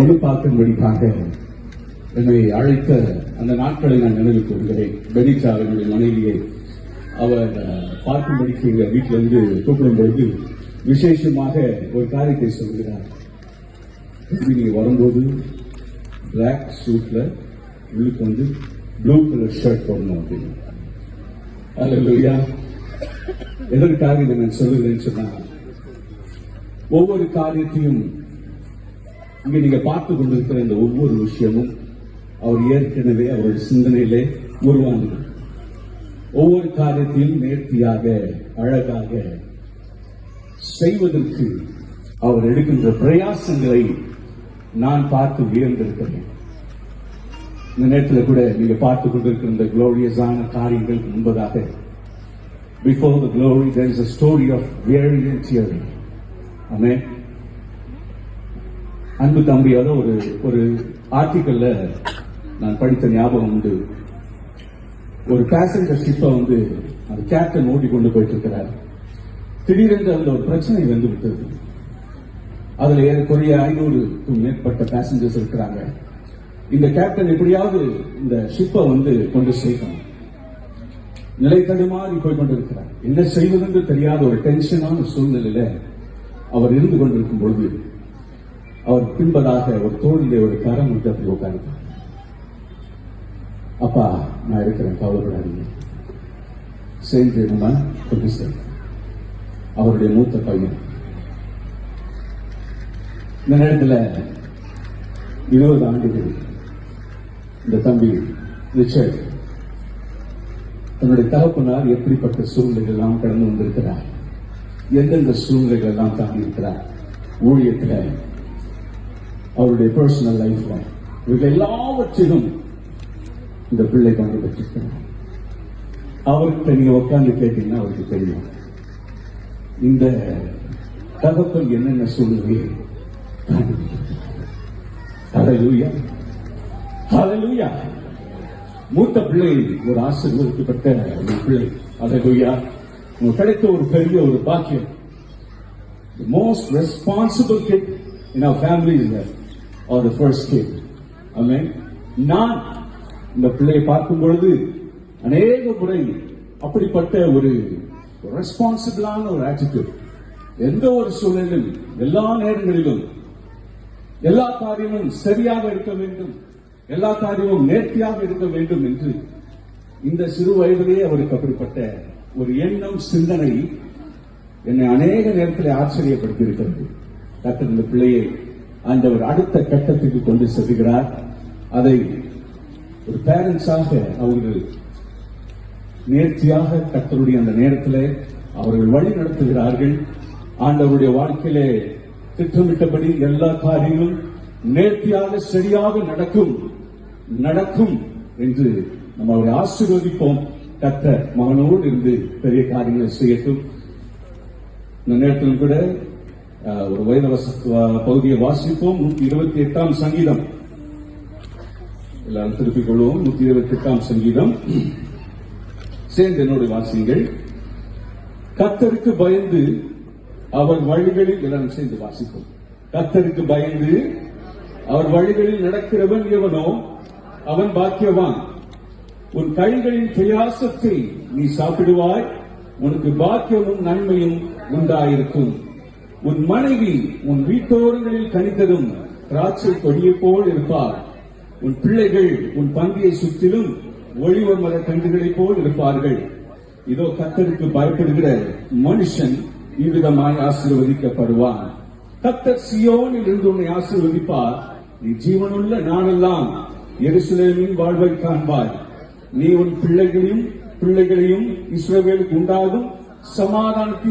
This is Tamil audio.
மனு பார்க்கும்படிக்காக என்னை அழைத்த அந்த நாட்களை நான் நினைவு கூறுகிறேன். பெனிச்சா அவர்களுடைய மனைவியை அவர் பார்க்கும்படிக்கு எங்க வீட்டில இருந்து கூப்பிடும் பொழுது விசேஷமாக ஒரு காரியத்தை சொல்கிறார். திரும்பி நீங்க வரும்போது பிளாக் சூட்ல உள்ளுக்கு வந்து ப்ளூ கலர் ஷர்ட் போடணும் அப்படின்னு. அல்லா எதற்காக இதை நான் சொல்லுகிறேன்னு சொன்னா ஒவ்வொரு காரியத்தையும் இங்கே நீங்க பார்த்து கொண்டிருக்கிற இந்த ஒவ்வொரு விஷயமும் அவர் ஏற்கனவே அவருடைய சிந்தனையிலே உருவானது. ஒவ்வொரு காரியத்தையும் நேர்த்தியாக அழகாக செய்வதற்கு அவர் எடுக்கின்ற பிரயாசங்களை நான் பார்த்து வியந்திருக்கிறேன். இந்த நேரத்தில் கூட நீங்க பார்த்து கொண்டிருக்கிற இந்த குளோரியஸான காரியங்களுக்கு முன்பதாக before the glory there is a story of wearing and tearing அன்பு தம்பியோட ஒரு ஒரு ஆர்டிக்கல்ல நான் படித்த ஞாபகம் உண்டு. ஒரு பேசஞ்சர் ஷிப்பை வந்து அந்த கேப்டன் ஓட்டி கொண்டு போயிட்டு இருக்கிறார் திடீரென்று அதுல ஒரு பிரச்சனை வந்து விட்டது. அதுல ஏறக்குறைய ஐநூறுக்கும் மேற்பட்ட பேசஞ்சர்ஸ் இருக்கிறாங்க. இந்த கேப்டன் எப்படியாவது இந்த ஷிப்பை வந்து கொண்டு சேர்க்கணும். நிலை தடுமாறி போய் கொண்டிருக்கிறார். என்ன செய்வதென்று தெரியாத ஒரு டென்ஷனான சூழ்நிலையில அவர் இருந்து கொண்டிருக்கும் பொழுது அவர் பின்பதாக ஒரு தோழிலே ஒரு கரம் விட்டு உட்கார்ந்து அப்பா நான் இருக்கிறேன் கவலைப்படாதீங்க. சேர்ந்து நம்ம கொண்டு சேர்ந்தோம் அவருடைய மூத்த பையன். இந்த நேரத்தில் இருபது ஆண்டுகள் இந்த தம்பி ரிச்சர்ட் தன்னுடைய தகப்பனார் எப்படிப்பட்ட சூழ்நிலைகள் எல்லாம் கடந்து வந்திருக்கிறார்? எந்தெந்த சூழ்நிலைகள் எல்லாம் தாண்டி இருக்கிறார்? ஊழியத்தில் அவருடைய பர்சனல் லைஃப்ல இவர்கள் எல்லாவற்றிலும் இந்த பிள்ளை பங்கு பெற்றிருக்கிறார் அவர்கிட்ட நீங்க உட்கார்ந்து கேட்டீங்கன்னா அவருக்கு தெரியும். இந்த தகப்பன் என்னென்ன சூழ்நிலையை தாண்டி ஹalleluya. மூத்த பிள்ளை ஒரு ஆசீர்வதிக்கப்பட்ட ஒரு பிள்ளை. ஹalleluya. உங்களுக்கு கிடைத்த ஒரு பெரிய ஒரு பாக்கியம். Most responsible kid in family இல்லை are the first the first நான் இந்த பிள்ளையை பார்க்கும் பொழுது அநேக முறை அப்படிப்பட்ட ஒரு ரெஸ்பான்சிபிளான ஒரு ஆட்டிடியூட் எந்த ஒரு சூழலிலும் எல்லா நேரங்களிலும் எல்லா காரியமும் சரியாக இருக்க வேண்டும். எல்லா காரியமும் நேர்த்தியாக இருக்க வேண்டும் என்று இந்த சிறு வயதிலேயே அவருக்கு அப்படிப்பட்ட ஒரு எண்ணம் சிந்தனை என்னை அநேக நேரத்தில் ஆச்சரியப்படுத்தி இருக்கிறது டாக்டர் இந்த பிள்ளையை ஆண்டவர் அடுத்த கட்டத்துக்கு கொண்டு செல்கிறார். அதை ஒரு பேரண்ட்ஸாக அவர்கள் நேர்த்தியாக கத்தருடைய அந்த நேரத்தில் அவர்கள் வழி நடத்துகிறார்கள். ஆண்டவருடைய வாழ்க்கையிலே திட்டமிட்டபடி எல்லா காரியங்களும் நேர்த்தியாக சரியாக நடக்கும் நடக்கும் என்று நம்ம அவரை ஆசீர்வதிப்போம். கத்த மகனோடு இருந்து பெரிய காரியங்களை செய்யட்டும். இந்த நேரத்தில் கூட ஒரு வைணவ பகுதியை வாசிப்போம். நூத்தி இருபத்தி எட்டாம் சங்கீதம். எல்லாரும் திருப்பிக் கொள்வோம். நூத்தி இருபத்தி எட்டாம் சங்கீதம். சேர்ந்து என்னுடைய வாசியுங்கள். கத்தருக்கு பயந்து அவர் வழிகளில் எல்லாரும் சேர்ந்து வாசிப்போம். கத்தருக்கு பயந்து அவர் வழிகளில் நடக்கிறவன் எவனோ அவன் பாக்கியவான். உன் கைகளின் பிரயாசத்தை நீ சாப்பிடுவாய். உனக்கு பாக்கியமும் நன்மையும் உண்டாயிருக்கும். உன் மனைவி உன் வீட்டோரங்களில் கணித்ததும் திராட்சை கொடியை போல் இருப்பார். உன் பிள்ளைகள் உன் பங்கியை சுற்றிலும் ஒளிவ மர கன்றுகளைப் போல் இருப்பார்கள். இதோ கத்தருக்கு பயப்படுகிற மனுஷன் இவ்விதமாய் ஆசீர்வதிக்கப்படுவான். கத்தர் சியோன் இருந்து உன்னை ஆசீர்வதிப்பார். நீ ஜீவனுள்ள நாளெல்லாம் எருசலேமின் வாழ்வை காண்பாய். நீ உன் பிள்ளைகளையும் பிள்ளைகளையும் இஸ்ரவேலுக்கு உண்டாகும் சமாதானத்தையும்